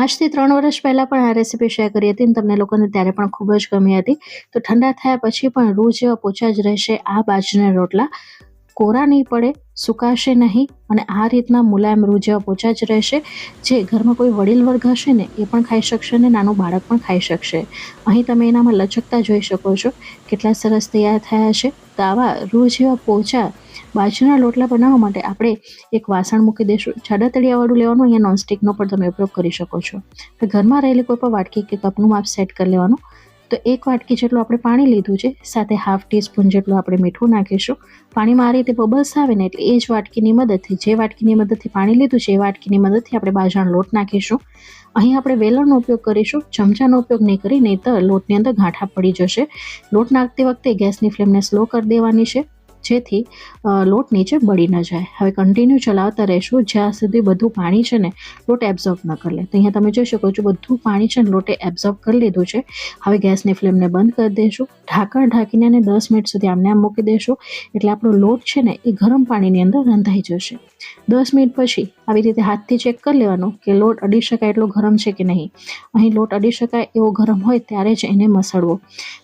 આજથી ત્રણ વર્ષ પહેલાં પણ આ રેસીપી શેર કરી હતી અને તમને લોકોને ત્યારે પણ ખૂબ જ ગમી હતી. તો ઠંડા થયા પછી પણ રૂ જેવા પોચા જ રહેશે આ બાજરીના રોટલા. કોરા નહીં પડે, સુકાશે નહીં અને આ રીતના મુલાયમ રૂ જેવા પોચા જ રહેશે. જે ઘરમાં કોઈ વડીલ વર્ગ હશે ને, એ પણ ખાઈ શકશે ને નાનું બાળક પણ ખાઈ શકશે. અહીં તમે એનામાં લચકતા જોઈ શકો છો. કેટલા સરસ તૈયાર થયા છે. તો આવા રૂ જેવા પોચા બાજરીના લોટલા બનાવવા માટે આપણે એક વાસણ મૂકી દઈશું. જાડા તળિયાવાળું લેવાનું, અહીંયા નોનસ્ટિકનો પણ તમે ઉપયોગ કરી શકો છો. તો ઘરમાં રહેલી કોઈ પણ વાટકી કે કપનું માપ સેટ કરી લેવાનું. તો એક વાટકી જેટલું આપણે પાણી લીધું છે, સાથે હાફ ટીસ્પૂન જેટલું આપણે મીઠું નાખીશું. પાણીમાં આ રીતે બબલ્સ આવે ને એટલે એ જ વાટકીની મદદથી, જે વાટકીની મદદથી પાણી લીધું છે, એ વાટકીની મદદથી આપણે બાજરાનો લોટ નાખીશું. અહીં આપણે વેલણનો ઉપયોગ કરીશું, ચમચાનો ઉપયોગ નહીં કરી, નહીં તો લોટની અંદર ગાંઠા પડી જશે. લોટ નાખતી વખતે ગેસની ફ્લેમને સ્લો કરી દેવાની છે. જેથી લોટ નીચે બળી ન જાય. હવે કન્ટિન્યુ ચલાવતા રહેશું. જ્યાં સુધી બધું પાણી છે ને, લોટ એબ્ઝોર્બ ન કરી લે. તો અહીંયા તમે જોઈ શકો છો, બધું પાણી છે ને, લોટે એબ્ઝોર્બ કરી લીધું છે. હવે ગેસની ફ્લેમને બંધ કરી દઈશું ઢાંકણ ઢાંકીને અને દસ મિનિટ સુધી આમને આમ મૂકી દઈશું એટલે આપણો લોટ છે ને, એ ગરમ પાણીની અંદર રંધાઈ જશે. દસ મિનિટ પછી આવી રીતે હાથથી ચેક કરી લેવાનું કે લોટ અડી શકાય એટલો ગરમ છે કે નહીં. અહીં લોટ અડી શકાય એવો ગરમ હોય ત્યારે જ એને મસળવો.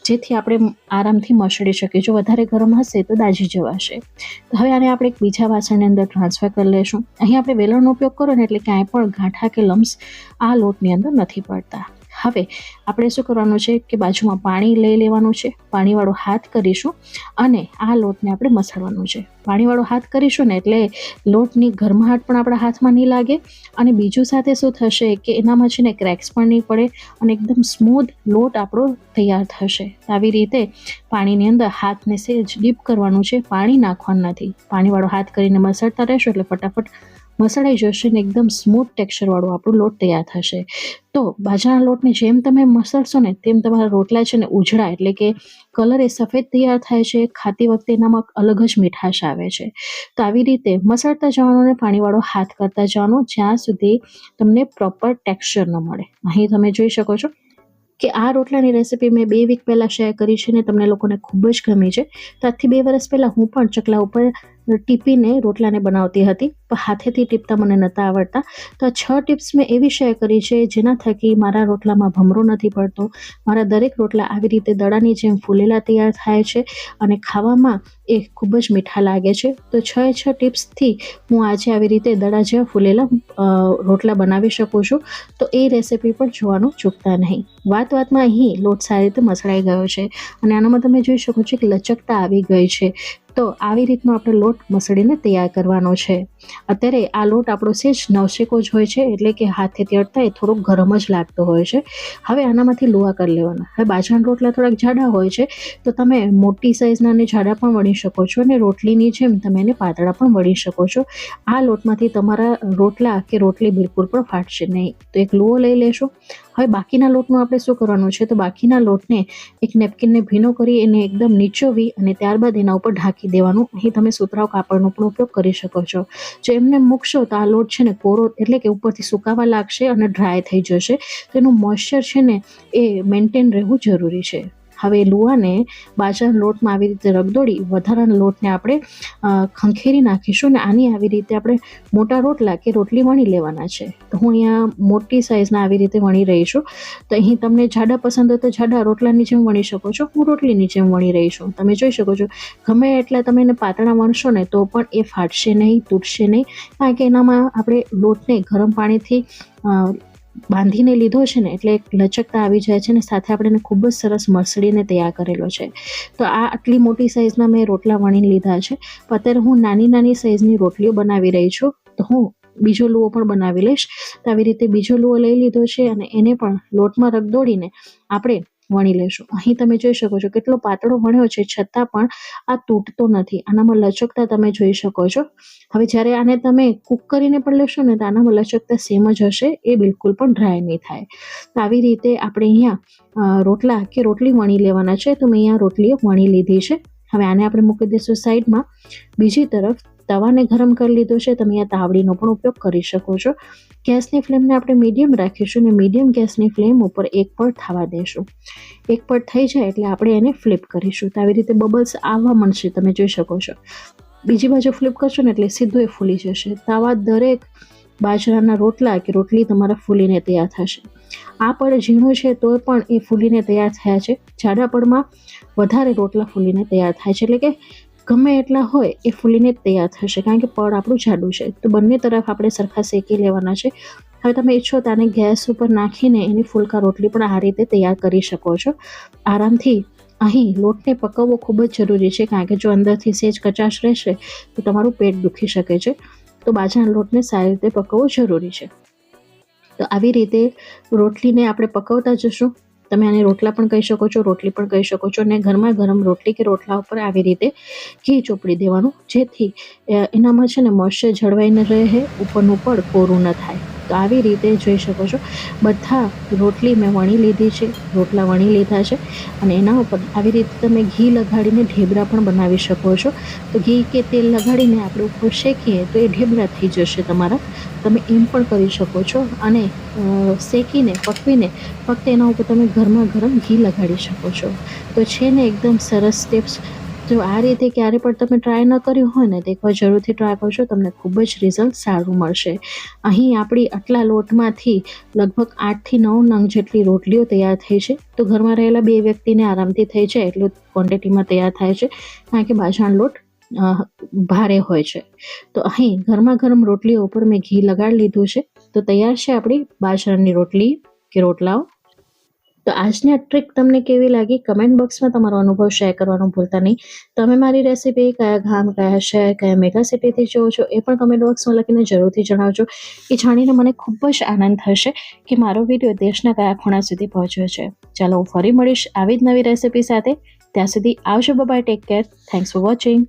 જેથી આપણે આરામથી મસળી શકીએ. જો વધારે ગરમ હશે તો દાજી જવાશે હવે આને આપણે એક બીજા વાસણની અંદર ટ્રાન્સફર કરી લઈશું. અહીં આપણે વેલણનો ઉપયોગ કરો ને એટલે ક્યાંય પણ ગાંઠા કે લમ્સ આ લોટની અંદર નથી પડતા. હવે આપણે શું કરવાનું છે કે બાજુમાં પાણી લઈ લેવાનું છે. પાણીવાળો હાથ કરીશું અને આ લોટને આપણે મસળવાનું છે. પાણીવાળો હાથ કરીશું ને એટલે લોટની ગરમાહટ પણ આપણા હાથમાં નહીં લાગે. અને બીજું સાથે શું થશે કે એનામાં છે ને ક્રેક્સ પણ નહીં પડે અને એકદમ સ્મૂધ લોટ આપણો તૈયાર થશે. આવી રીતે પાણીની અંદર હાથને સેજ ડીપ કરવાનું છે, પાણી નાખવાનું નથી. પાણીવાળો હાથ કરીને મસળતા રહેશો એટલે ફટાફટ મસળાઈ જશે ને એકદમ સ્મૂથ ટેક્સચરવાળો આપણો લોટ તૈયાર થશે. તો બાજરાના લોટને જેમ તમે મસળશો ને તેમ તમારા રોટલા છે ને ઉજળા એટલે કે કલર એ સફેદ તૈયાર થાય છે, ખાતી વખતે એનામાં અલગ જ મીઠાશ આવે છે. તો આવી રીતે મસળતા જવાનું અને પાણીવાળો હાથ કરતા જવાનું, જ્યાં સુધી તમને પ્રોપર ટેક્સચર ન મળે. અહીં તમે જોઈ શકો છો કે આ રોટલાની રેસીપી મેં બે વીક પહેલાં શેર કરી છે ને તમને લોકોને ખૂબ જ ગમી છે. તો આજથી બે વર્ષ પહેલાં હું પણ ચકલા ઉપર ટીપીને રોટલાને બનાવતી હતી. પણ હાથેથી ટીપતા મને નહોતા આવડતા. તો આ છ ટિપ્સ મેં એવી શેર કરી છે, જેના થકી મારા રોટલામાં ભમરો નથી પડતો. મારા દરેક રોટલા આવી રીતે દડાની જેમ ફૂલેલા તૈયાર થાય છે અને ખાવામાં એ ખૂબ જ મીઠા લાગે છે. તો છ છ ટિપ્સથી હું આજે આવી રીતે દડા જેવા ફૂલેલા રોટલા બનાવી શકું છું. તો એ રેસિપી પણ જોવાનું ચૂકતા નહીં. વાત વાતમાં અહીં લોટ સારી રીતે મસળાઈ ગયો છે અને આનામાં તમે જોઈ શકો છો કે લચકતા આવી ગઈ છે. તો આવી રીતનો આપણે લોટ મસળીને તૈયાર કરવાનો છે. અત્યારે આ લોટ આપણો સેજ નવશેકો જ હોય છે, એટલે કે હાથેથી અડતા એ થોડોક ગરમ જ લાગતો હોય છે. હવે આનામાંથી લોહા કરી લેવાના. હવે બાજરાના રોટલા થોડાક જાડા હોય છે, તો તમે મોટી સાઇઝના અને જાડા પણ વળી શકો છો અને રોટલીની જેમ તમે એને પાતળા પણ વળી શકો છો. આ લોટમાંથી તમારા રોટલા કે રોટલી બિલકુલ પણ ફાટશે નહીં. તો એક લુઓ લઈ લેશો. હવે બાકીના લોટનું આપણે શું કરવાનું છે? તો બાકીના લોટને એક નેપકિનને ભીનો કરી એને એકદમ નીચોવી અને ત્યારબાદ એના ઉપર ઢાંકી દેવાનું. અહીં તમે સુતરાવ કાપડનો પણ ઉપયોગ કરી શકો છો. જો એમને મૂકશો તો આ લોટ છે ને કોરો એટલે કે ઉપરથી સુકાવા લાગશે અને ડ્રાય થઈ જશે. તો એનું મોઇશ્ચર છે ને એ મેન્ટેન રહેવું જરૂરી છે. હવે લુવાને બાજરાના લોટમાં આવી રીતે રગદોડી વધારાના લોટને આપણે ખંખેરી નાખીશું અને આની આવી રીતે આપણે મોટા રોટલા કે રોટલી વણી લેવાના છે. તો હું અહીંયા મોટી સાઇઝના આવી રીતે વણી રહી છું. તો અહીં તમને જાડા પસંદ હોય તો જાડા રોટલાની જેમ વણી શકો છો, હું રોટલીની જેમ વણી રહી છું. તમે જોઈ શકો છો, ગમે એટલા તમે એને પાતળા વણશો ને તો પણ એ ફાટશે નહીં, તૂટશે નહીં. કારણ કે એનામાં આપણે લોટને ગરમ પાણીથી બાંધીને લીધો છે ને, એટલે લચકતા આવી જાય છે ને, સાથે આપણે ખૂબ જ સરસ મસળીને તૈયાર કરેલો છે. તો આ આટલી મોટી સાઇઝના મેં રોટલા વણીને લીધા છે. અત્યારે હું નાની નાની સાઇઝની રોટલીઓ બનાવી રહી છું. તો હું બીજો લુઓ પણ બનાવી લઈશ. તો આવી રીતે બીજો લુઓ લઈ લીધો છે અને એને પણ લોટમાં રગદોડીને આપણે વણી લેશું. અહીં તમે જોઈ શકો છો કેટલો પાતળો વણ્યો છે, છતાં પણ આ તૂટતો નથી. આનામાં લચકતા તમે જોઈ શકો છો. હવે જ્યારે આને તમે કૂક કરીને પણ લેશો ને, તો આનામાં લચકતા સેમ જ હશે, એ બિલકુલ પણ ડ્રાય નહીં થાય. તો આવી રીતે આપણે અહીંયા રોટલા કે રોટલી વણી લેવાના છે, તો મેં અહીંયા રોટલીઓ વણી લીધી છે. હવે આને આપણે મૂકી દઈશું સાઈડમાં બીજી તરફ તવાને ગરમ કરી લીધો છે, તમે આ તાવડીનો પણ ઉપયોગ કરી શકો છો. ગેસની ફ્લેમને આપણે મીડિયમ રાખીશું અને મીડિયમ ગેસની ફ્લેમ ઉપર એક પર થવા દઈશું એક પર થઈ જાય એટલે આપણે એને ફ્લિપ કરીશું. તો આવી રીતે બબલ્સ આવવા મળશે તમે જોઈ શકો છો. બીજી બાજુ ફ્લિપ કરશો ને એટલે સીધું એ ફૂલી જશે. તાવા દરેક બાજરાના રોટલા કે રોટલી તમારા ફૂલીને તૈયાર થશે. આ પડ ઝીણું છે તો પણ એ ફૂલીને તૈયાર થયા છે. જાડા પડમાં વધારે રોટલા ફૂલીને તૈયાર થાય છે. એટલે કે ગમે એટલા હોય એ ફૂલીને તૈયાર થશે, કારણ કે પડ આપણું જાડું છે. તો બંને તરફ આપણે સરખા શેકી લેવાના છે. હવે તમે ઈચ્છો તો આને ગેસ ઉપર નાખીને એની ફૂલકા રોટલી પણ આ રીતે તૈયાર કરી શકો છો. આરામથી અહીં લોટને પકવવો ખૂબ જ જરૂરી છે, કારણ કે જો અંદરથી સેજ કચાશ રહેશે તો તમારું પેટ દુખી શકે છે. તો બાજરાના લોટને સારી રીતે પકવવો જરૂરી છે. તો આવી રીતે રોટલીને આપણે પકવતા જશું. તમે આને રોટલા પણ કહી શકો છો, રોટલી પણ કહી શકો છો અને ઘરમાં ગરમ રોટલી કે રોટલા ઉપર આવી રીતે ઘી ચોપડી દેવાનું જેથી એનામાં છે ને, મોઇશ્ચર જળવાઈને રહે, ઉપરનું પડ કોરું ન થાય. તો આવી રીતે જોઈ શકો છો. બધા રોટલી મેં વણી લીધી છે, રોટલા વણી લીધા છે અને એના ઉપર આવી રીતે તમે ઘી લગાડીને ઢેબરા પણ બનાવી શકો છો. તો ઘી કે તેલ લગાડીને આપણે ઉપર શેકીએ તો એ ઢેબરા થઈ જશે તમારા. તમે એમ પણ કરી શકો છો અને શેકીને, પકવીને ફક્ત એના ઉપર તમે ગરમા ગરમ ઘી લગાડી શકો છો. તો છે ને એકદમ સરસ ટિપ્સ જો આ રીતે ક્યારે પણ તમે ટ્રાય ન કર્યું હોય ને, તો એકવાર જરૂરથી ટ્રાય કરજો, તમને ખૂબ જ રિઝલ્ટ સારું મળશે. અહીં આપણી આટલા લોટમાંથી લગભગ આઠથી નવ નંગ જેટલી રોટલીઓ તૈયાર થઈ છે. તો ઘરમાં રહેલા બે વ્યક્તિને આરામથી થઈ જાય એટલું ક્વોન્ટિટીમાં તૈયાર થાય છે. કારણ કે બાજરાનો લોટ ભારે હોય છે. તો અહીં ગરમા ગરમ રોટલીઓ ઉપર મેં ઘી લગાડી લીધું છે. તો તૈયાર છે આપણી બાજરાની રોટલી કે રોટલાઓ. તો આજની આ ટ્રીક તમને કેવી લાગી? કમેન્ટ બોક્સમાં તમારો અનુભવ શેર કરવાનું ભૂલતા નહીં. તમે મારી રેસીપી કયા ગામ, કયા શહેર, કયા મેગા સિટીથી જુઓ છો એ પણ કમેન્ટ બોક્સમાં લખીને જરૂરથી જણાવજો. એ જાણીને મને ખૂબ જ આનંદ થશે કે મારો વીડિયો દેશના કયા ખૂણા સુધી પહોંચ્યો છે. ચાલો હું ફરી મળીશ આવી જ નવી રેસીપી સાથે. ત્યાં સુધી આવજો. Bye take care thanks for watching